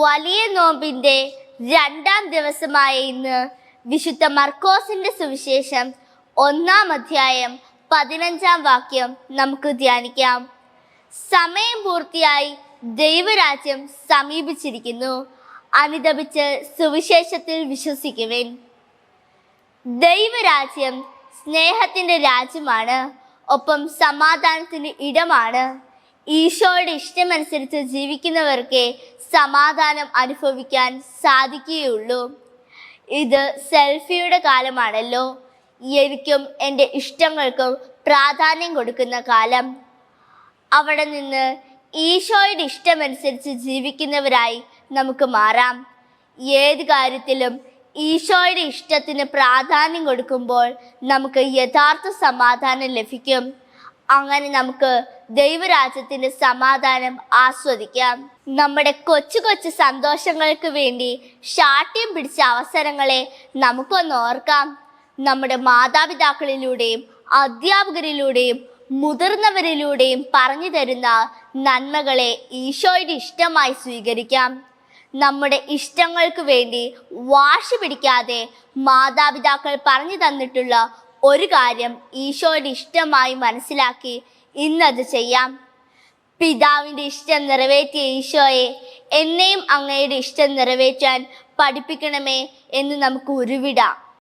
വലിയ നോമ്പിന്റെ രണ്ടാം ദിവസമായ ഇന്ന് വിശുദ്ധ മർക്കോസിന്റെ സുവിശേഷം ഒന്നാം അധ്യായം പതിനഞ്ചാം വാക്യം നമുക്ക് ധ്യാനിക്കാം. സമയം പൂർത്തിയായി ദൈവരാജ്യം സമീപിച്ചിരിക്കുന്നു. അനുദപിച്ച് സുവിശേഷത്തിൽ വിശ്വസിക്കുവിൻ. ദൈവരാജ്യം സ്നേഹത്തിന്റെ രാജ്യമാണ്. ഒപ്പം സമാധാനത്തിന് ഇടമാണ്. ഈശോയുടെ ഇഷ്ടമനുസരിച്ച് ജീവിക്കുന്നവർക്ക് സമാധാനം അനുഭവിക്കാൻ സാധിക്കുകയുള്ളൂ. ഇത് സെൽഫിയുടെ കാലമാണല്ലോ. എനിക്കും എന്റെ ഇഷ്ടങ്ങൾക്കും പ്രാധാന്യം കൊടുക്കുന്ന കാലം. അവിടെ നിന്ന് ഈശോയുടെ ഇഷ്ടമനുസരിച്ച് ജീവിക്കുന്നവരായി നമുക്ക് മാറാം. ഏത് കാര്യത്തിലും ഈശോയുടെ ഇഷ്ടത്തിന് പ്രാധാന്യം കൊടുക്കുമ്പോൾ നമുക്ക് യഥാർത്ഥ സമാധാനം ലഭിക്കും. അങ്ങനെ നമുക്ക് ദൈവരാജ്യത്തിന്റെ സമാധാനം ആസ്വദിക്കാം. നമ്മുടെ കൊച്ചു കൊച്ചു സന്തോഷങ്ങൾക്ക് വേണ്ടി ശാഠ്യം പിടിച്ച അവസരങ്ങളെ നമുക്കൊന്ന് ഓർക്കാം. നമ്മുടെ മാതാപിതാക്കളിലൂടെയും അധ്യാപകരിലൂടെയും മുതിർന്നവരിലൂടെയും പറഞ്ഞു തരുന്ന നന്മകളെ ഈശോയുടെ ഇഷ്ടമായി സ്വീകരിക്കാം. നമ്മുടെ ഇഷ്ടങ്ങൾക്ക് വേണ്ടി വാശി പിടിക്കാതെ മാതാപിതാക്കൾ പറഞ്ഞു തന്നിട്ടുള്ള ഒരു കാര്യം ഈശോയുടെ ഇഷ്ടമായി മനസ്സിലാക്കി ഇന്നത് ചെയ്യാം. പിതാവിന്റെ ഇഷ്ടം നിറവേറ്റിയ ഈശോയെ എന്നെയും അങ്ങയുടെ ഇഷ്ടം നിറവേറ്റാൻ പഠിപ്പിക്കണമേ എന്ന് നമുക്ക് ഉരുവിടാം.